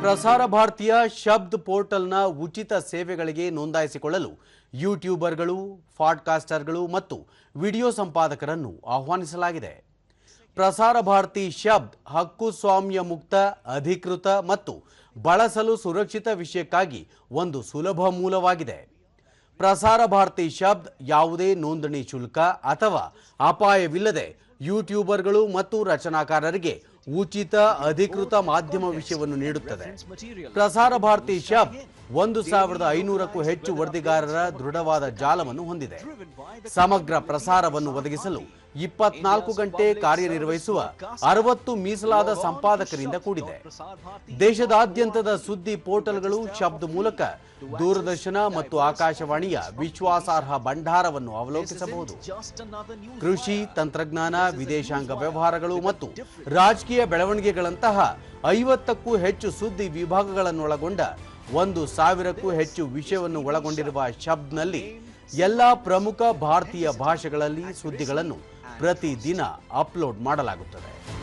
ಪ್ರಸಾರ ಭಾರತೀಯ ಶಬ್ದ ಪೋರ್ಟಲ್ನ ಉಚಿತ ಸೇವೆಗಳಿಗೆ ನೋಂದಾಯಿಸಿಕೊಳ್ಳಲು ಯೂಟ್ಯೂಬರ್ಗಳು ಪಾಡ್ಕಾಸ್ಟರ್ಗಳು ಮತ್ತು ವಿಡಿಯೋ ಸಂಪಾದಕರನ್ನು ಆಹ್ವಾನಿಸಲಾಗಿದೆ. ಪ್ರಸಾರ ಭಾರತಿ ಶಬ್ದ ಹಕ್ಕುಸ್ವಾಮ್ಯ ಮುಕ್ತ, ಅಧಿಕೃತ ಮತ್ತು ಬಳಸಲು ಸುರಕ್ಷಿತ ವಿಷಯಕ್ಕಾಗಿ ಒಂದು ಸುಲಭ ಮೂಲವಾಗಿದೆ. ಪ್ರಸಾರ ಭಾರತಿ ಶಬ್ದ ಯಾವುದೇ ನೋಂದಣಿ ಶುಲ್ಕ ಅಥವಾ ಅಪಾಯವಿಲ್ಲದೆ ಯೂಟ್ಯೂಬರ್ಗಳು ಮತ್ತು ರಚನಾಕಾರರಿಗೆ ಉಚಿತ ಅಧಿಕೃತ ಮಾಧ್ಯಮ ವಿಷಯವನ್ನು ನೀಡುತ್ತದೆ. ಪ್ರಸಾರ ಭಾರತಿ ಶಬ್ ಒಂದು ಸಾವಿರದ ಐನೂರಕ್ಕೂ ಹೆಚ್ಚು ವರದಿಗಾರರ ದೃಢವಾದ ಜಾಲವನ್ನು ಹೊಂದಿದೆ. ಸಮಗ್ರ ಪ್ರಸಾರವನ್ನು ಒದಗಿಸಲು ಇಪ್ಪತ್ನಾಲ್ಕು ಗಂಟೆ ಕಾರ್ಯನಿರ್ವಹಿಸುವ ಅರವತ್ತು ಮೀಸಲಾದ ಸಂಪಾದಕರಿಂದ ಕೂಡಿದೆ. ದೇಶದಾದ್ಯಂತದ ಸುದ್ದಿ ಪೋರ್ಟಲ್ಗಳು ಶಬ್ದ ಮೂಲಕ ದೂರದರ್ಶನ ಮತ್ತು ಆಕಾಶವಾಣಿಯ ವಿಶ್ವಾಸಾರ್ಹ ಭಂಡಾರವನ್ನು ಅವಲೋಕಿಸಬಹುದು. ಕೃಷಿ, ತಂತ್ರಜ್ಞಾನ, ವಿದೇಶಾಂಗ ವ್ಯವಹಾರಗಳು ಮತ್ತು ರಾಜಕೀಯ ಬೆಳವಣಿಗೆಗಳಂತಹ ಐವತ್ತಕ್ಕೂ ಹೆಚ್ಚು ಸುದ್ದಿ ವಿಭಾಗಗಳನ್ನೊಳಗೊಂಡ ಒಂದು ಸಾವಿರಕ್ಕೂ ಹೆಚ್ಚು ವಿಷಯವನ್ನು ಒಳಗೊಂಡಿರುವ ಶಬ್ದ್ನಲ್ಲಿ ಎಲ್ಲಾ ಪ್ರಮುಖ ಭಾರತೀಯ ಭಾಷೆಗಳಲ್ಲಿ ಸುದ್ದಿಗಳನ್ನು ಪ್ರತಿದಿನ ಅಪ್ಲೋಡ್ ಮಾಡಲಾಗುತ್ತದೆ.